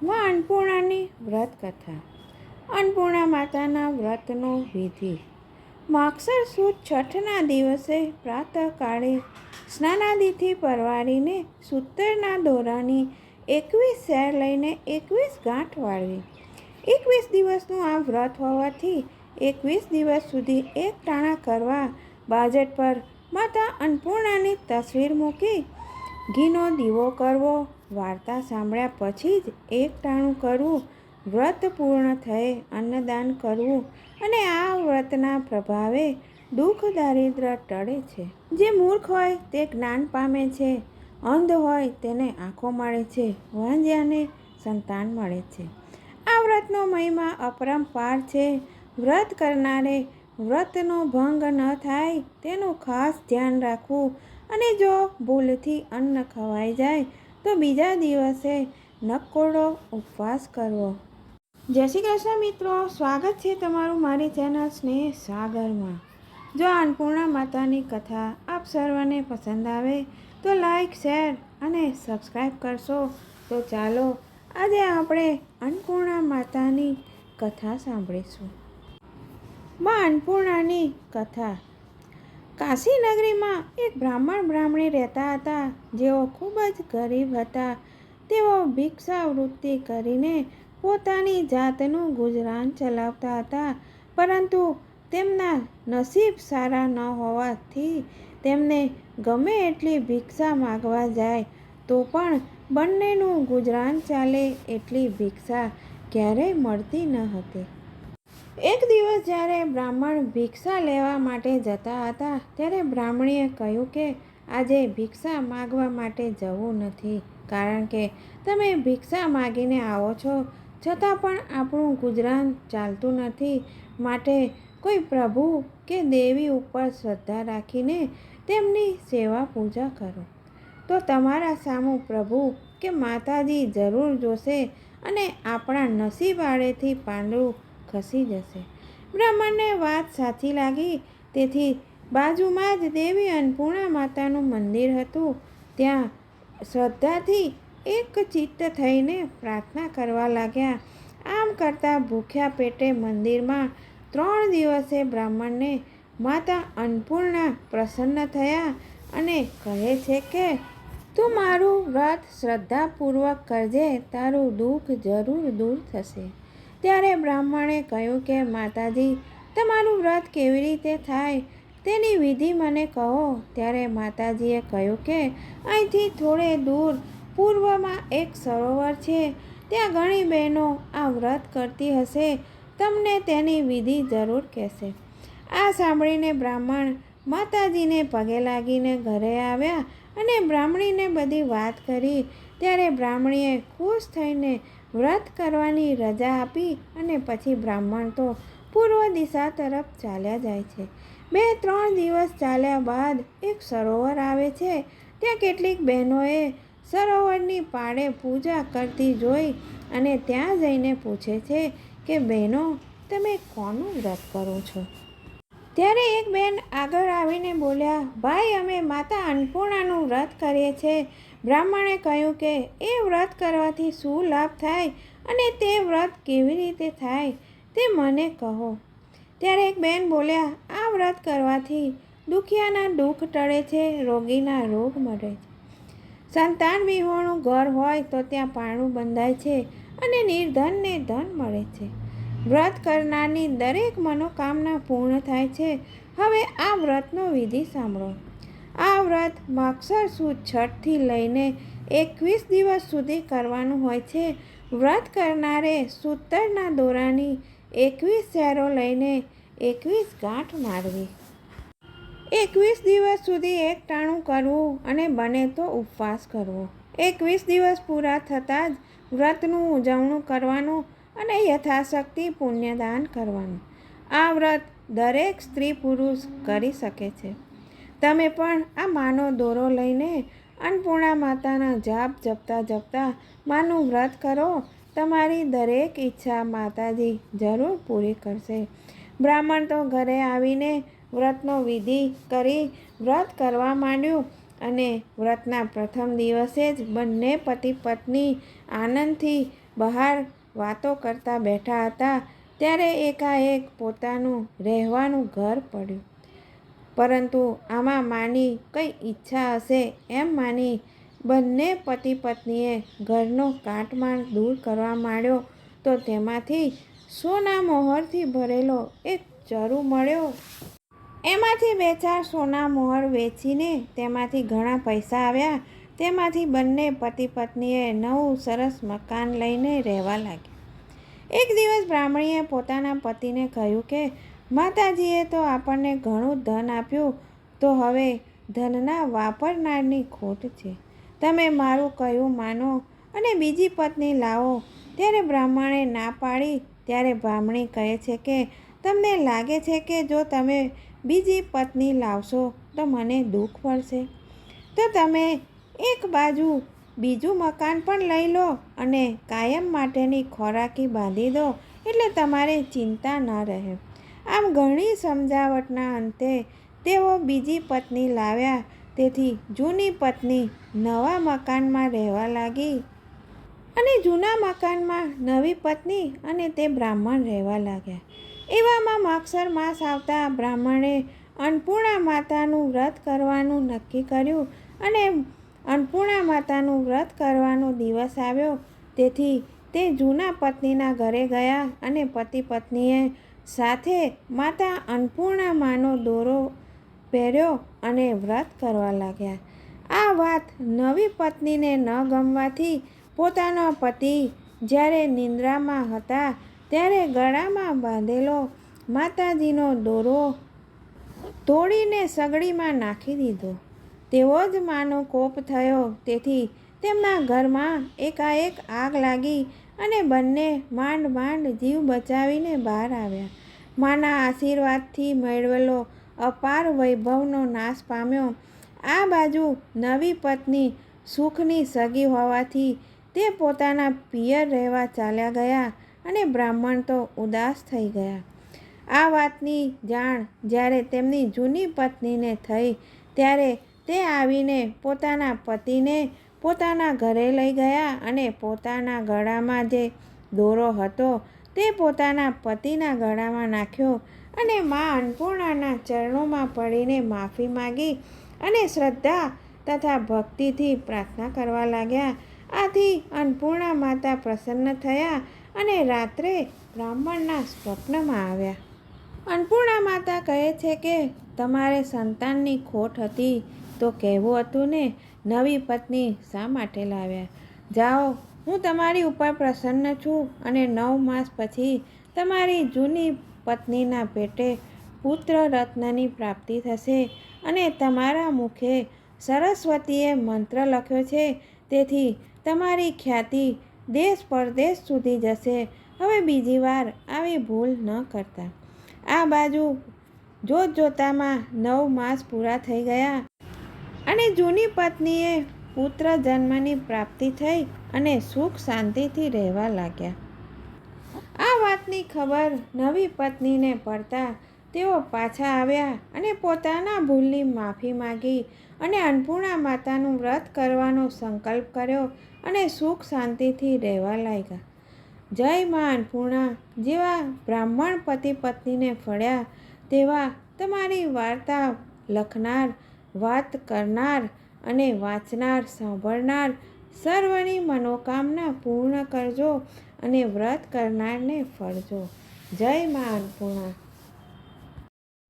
માં અન્નપૂર્ણાની વ્રત કથા અન્નપૂર્ણા માતાના વ્રતનો વિધિ. માક્ષર સુદ છઠના દિવસે પ્રાતઃકાળે સ્નાનાદિથી પરવારીને સૂતરના દોરાની એકવીસ શેર લઈને એકવીસ ગાંઠ વાળવી. એકવીસ દિવસનું આ વ્રત હોવાથી એકવીસ દિવસ સુધી એક ટાણા કરવા બાજટ પર માતા અન્નપૂર્ણાની તસવીર મૂકી ઘીનો દીવો કરવો વાર્તા સાંભળ્યા પછી જ એક ટાણું કરવું, વ્રત પૂર્ણ થયે, અન્નદાન કરવું અને આ વ્રતના પ્રભાવે દુઃખ દારિદ્ર ટળે છે. જે મૂર્ખ હોય તે જ્ઞાન પામે છે, અંધ હોય તેને આંખો મળે છે વાંજ્યાને સંતાન મળે છે. આ વ્રતનો મહિમા અપરંપાર છે. વ્રત કરનારે વ્રતનો ભંગ ન થાય તેનું ખાસ ધ્યાન રાખવું અને જો ભૂલથી અન્ન ખવાઈ જાય તો બીજા દિવસે નકોડો ઉપવાસ કરવો. જય શ્રી કૃષ્ણ મિત્રો, સ્વાગત છે તમારું મારી ચેનલ સ્નેહ સાગરમાં. જો અન્નપૂર્ણા માતાની કથા આપ સર્વને પસંદ આવે, તો લાઈક, શેર અને સબસ્ક્રાઈબ કરશો. તો ચાલો, આજે આપણે અન્નપૂર્ણા માતાની કથા સાંભળીશું. માં અન્નપૂર્ણાની કથા. કાશી નગરીમાં એક બ્રાહ્મણ બ્રાહ્મણી રહેતા હતા. જેઓ ખૂબ જ ગરીબ હતા. તેઓ ભિક્ષા વૃત્તિ કરીને પોતાની જાતનું ગુજરાન ચલાવતા હતા. પરંતુ તેમના નસીબ સારા ન હોવાથી તેમને ગમે એટલી ભિક્ષા માગવા જાય, તો પણ બંનેનું ગુજરાન ચાલે એટલી ભિક્ષા ક્યારેય મળતી ન હતી. એક દિવસ જ્યારે બ્રાહ્મણ ભિક્ષા લેવા માટે જતા હતા, ત્યારે બ્રાહ્મણીએ કહ્યું કે, આજે ભિક્ષા માગવા માટે જવું નથી, કારણ કે તમે ભિક્ષા માગીને આવો છો. છતાં પણ આપણું ગુજરાન ચાલતું નથી. માટે કોઈ પ્રભુ કે દેવી ઉપર શ્રદ્ધા રાખીને તેમની સેવા પૂજા કરો. તો તમારા સામું પ્રભુ કે માતાજી જરૂર જોશે અને આપણા નસીબ આડેથી પાંદડું ખસી જશે. બ્રાહ્મણને વાત સાચી લાગી. તેથી બાજુમાં જ દેવી અન્નપૂર્ણા માતાનું મંદિર હતું. ત્યાં શ્રદ્ધાથી એક ચિત્ત થઈને પ્રાર્થના કરવા લાગ્યા. આમ કરતાં ભૂખ્યા પેટે મંદિરમાં ત્રણ દિવસે બ્રાહ્મણને માતા અન્નપૂર્ણા પ્રસન્ન થયા અને કહે છે કે, તું મારું વ્રત શ્રદ્ધાપૂર્વક કરજે. તારું દુઃખ જરૂર દૂર થશે. ત્યારે બ્રાહ્મણે કહ્યું કે, માતાજી, તમારું વ્રત કેવી રીતે થાય? તેની વિધિ મને કહો. ત્યારે માતાજીએ કહ્યું કે, અહીંથી થોડે દૂર, પૂર્વમાં એક સરોવર છે. ત્યાં ઘણી બહેનો આ વ્રત કરતી હશે. તમને તેની વિધિ જરૂર કહેશે. આ સાંભળીને બ્રાહ્મણ માતાજીને પગે લાગીને ઘરે આવ્યા અને બ્રાહ્મણીને બધી વાત કરી. ત્યારે બ્રાહ્મણીએ ખુશ થઈને વ્રત કરવાની રજા આપી અને પછી બ્રાહ્મણ તો પૂર્વ દિશા તરફ ચાલ્યા જાય છે. બે ત્રણ દિવસ ચાલ્યા બાદ એક સરોવર આવે છે. ત્યાં કેટલીક બહેનોએ સરોવરની પાળે પૂજા કરતી જોઈ અને ત્યાં જઈને પૂછે છે કે, બહેનો, તમે કોનું વ્રત કરો છો? ત્યારે એક બેન આગળ આવીને બોલ્યા, ભાઈ, અમે માતા અન્નપૂર્ણાનું વ્રત કરીએ છીએ. બ્રાહ્મણે કહ્યું કે, એ વ્રત કરવાથી શું લાભ થાય અને તે વ્રત કેવી રીતે થાય તે મને કહો. ત્યારે એક બેન બોલ્યા, આ વ્રત કરવાથી દુખિયાના દુઃખ ટળે છે, રોગીના રોગ મળે છે. સંતાન વિહોણું ઘર હોય તો ત્યાં પાણું બંધાય છે અને નિર્ધનને ધન મળે છે. વ્રત કરનારની દરેક મનોકામના પૂર્ણ થાય છે. હવે આ વ્રતનો વિધિ સાંભળો. આ વ્રત માક્ષર સુદ છઠથી લઈને એકવીસ દિવસ સુધી કરવાનું હોય છે. વ્રત કરનારે સૂતરના દોરાની એકવીસ શેરો લઈને એકવીસ ગાંઠ મારવી. એકવીસ દિવસ સુધી એક ટાણું કરવું અને બને તો ઉપવાસ કરવો. એકવીસ દિવસ પૂરા થતાં જ વ્રતનું ઉજવણું કરવાનું અને યથાશક્તિ પુણ્યદાન કરવાનું. આ વ્રત દરેક સ્ત્રી પુરુષ કરી શકે છે. તમે પણ આ માનો દોરો લઈને અન્નપૂર્ણા માતાના જાપ જપતા જપતા માનું વ્રત કરો. તમારી દરેક ઈચ્છા માતાજી જરૂર પૂરી કરશે. બ્રાહ્મણ તો ઘરે આવીને વ્રતનો વિધિ કરી વ્રત કરવા માંડ્યું અને વ્રતના પ્રથમ દિવસે જ બંને પતિ પત્ની આનંદથી બહાર વાતો કરતા બેઠા હતા. ત્યારે એકાએક પોતાનું રહેવાનું ઘર પડ્યું. પરંતુ આમાં માની કંઈ ઈચ્છા હશે એમ માની બંને પતિ પત્નીએ ઘરનો કાટમાળ દૂર કરવા માંડ્યો તો તેમાંથી સોના મોહરથી ભરેલો એક ચરુ મળ્યો. એમાંથી બે ચાર સોના મોહર વેચીને તેમાંથી ઘણા પૈસા આવ્યા. તેમાંથી બંને પતિ પત્નીએ નવું સરસ મકાન લઈને રહેવા લાગ્યા. એક દિવસ બ્રાહ્મણીએ પોતાના પતિને કહ્યું કે માતાજીએ તો આપણને ઘણું ધન આપ્યું. તો હવે ધનના વાપરનારની ખોટ છે. તમે મારું કહ્યું માનો અને બીજી પત્ની લાવો. ત્યારે બ્રાહ્મણે ના પાડી. ત્યારે બ્રાહ્મણી કહે છે કે, તમને લાગે છે કે જો તમે બીજી પત્ની લાવશો, તો મને દુઃખ પડશે. તો તમે એક બાજુ બીજું મકાન પણ લઈ લો અને કાયમ માટેની ખોરાકી બાંધી દો, એટલે તમારે ચિંતા ન રહે. આમ ઘણી સમજાવટના અંતે તેઓ બીજી પત્ની લાવ્યા. તેથી જૂની પત્ની નવા મકાનમાં રહેવા લાગી. અને જૂના મકાનમાં નવી પત્ની અને તે બ્રાહ્મણ રહેવા લાગ્યા. એવામાં માગસર માસ આવતા બ્રાહ્મણે અન્નપૂર્ણા માતાનું વ્રત કરવાનું નક્કી કર્યું અને અન્નપૂર્ણા માતાનું વ્રત કરવાનો દિવસ આવ્યો. તેથી તે જૂના પત્નીના ઘરે ગયા અને પતિ પત્નીએ સાથે માતા અન્નપૂર્ણા માનો દોરો પહેર્યો અને વ્રત કરવા લાગ્યા. આ વાત નવી પત્નીને ન ગમવાથી પોતાનો પતિ જ્યારે નિંદ્રામાં હતા ત્યારે ગળામાં બાંધેલો માતાજીનો દોરો તોડીને સગડીમાં નાખી દીધો. તેવો જ માનો કોપ થયો તેથી તેમના ઘરમાં એકાએક આગ લાગી અને બંને માંડ માંડ જીવ બચાવીને બહાર આવ્યા. માના આશીર્વાદથી મેળવેલો અપાર વૈભવનો નાશ પામ્યો. આ બાજુ નવી પત્ની સુખની સગી હોવાથી તે પોતાના પિયર રહેવા ચાલ્યા ગયા અને બ્રાહ્મણ તો ઉદાસ થઈ ગયા. આ વાતની જાણ જ્યારે તેમની જૂની પત્નીને થઈ, ત્યારે તે આવીને પોતાના પતિને પોતાના ઘરે લઈ ગયા અને પોતાના ગળામાં જે દોરો હતો તે પોતાના પતિના ગળામાં નાખ્યો અને મા અન્નપૂર્ણાના ચરણોમાં પડીને માફી માગી અને શ્રદ્ધા તથા ભક્તિથી પ્રાર્થના કરવા લાગ્યા. આથી અન્નપૂર્ણા માતા પ્રસન્ન થયા અને રાત્રે બ્રાહ્મણના સ્વપ્નમાં આવ્યા. અન્નપૂર્ણા માતા કહે છે કે, તમારે સંતાનની ખોટ હતી તો કહેવું હતું ને? નવી પત્ની શા માટે લાવ્યા? જાઓ, હું તમારી ઉપર પ્રસન્ન છું અને નવ માસ પછી તમારી જૂની પત્નીના પેટે પુત્ર રત્નની પ્રાપ્તિ થશે અને તમારા મુખે સરસ્વતીએ મંત્ર લખ્યો છે. તેથી તમારી ખ્યાતિ દેશ પરદેશ સુધી જશે. હવે બીજી વાર આવી ભૂલ ન કરતા. આ બાજુ જોત જોતામાં નવ માસ પૂરા થઈ ગયા. અને જૂની પત્નીએ પુત્ર જન્મની પ્રાપ્તિ થઈ અને સુખ શાંતિથી રહેવા લાગ્યા. આ વાતની ખબર નવી પત્નીને પડતા તેઓ પાછા આવ્યા અને પોતાના ભૂલની માફી માગી અને અન્નપૂર્ણા માતાનું વ્રત કરવાનો સંકલ્પ કર્યો અને સુખ શાંતિથી રહેવા લાગ્યા. જય મા અન્નપૂર્ણા, જેવા બ્રાહ્મણ પતિ પત્નીને ફળ્યા તેવા તમારી વાર્તા લખનાર વાત કરનાર અને વાંચનાર, સાંભળનાર, સર્વની મનોકામના પૂર્ણ કરજો અને વ્રત કરનારને ફળજો. જય મા અન્નપૂર્ણા.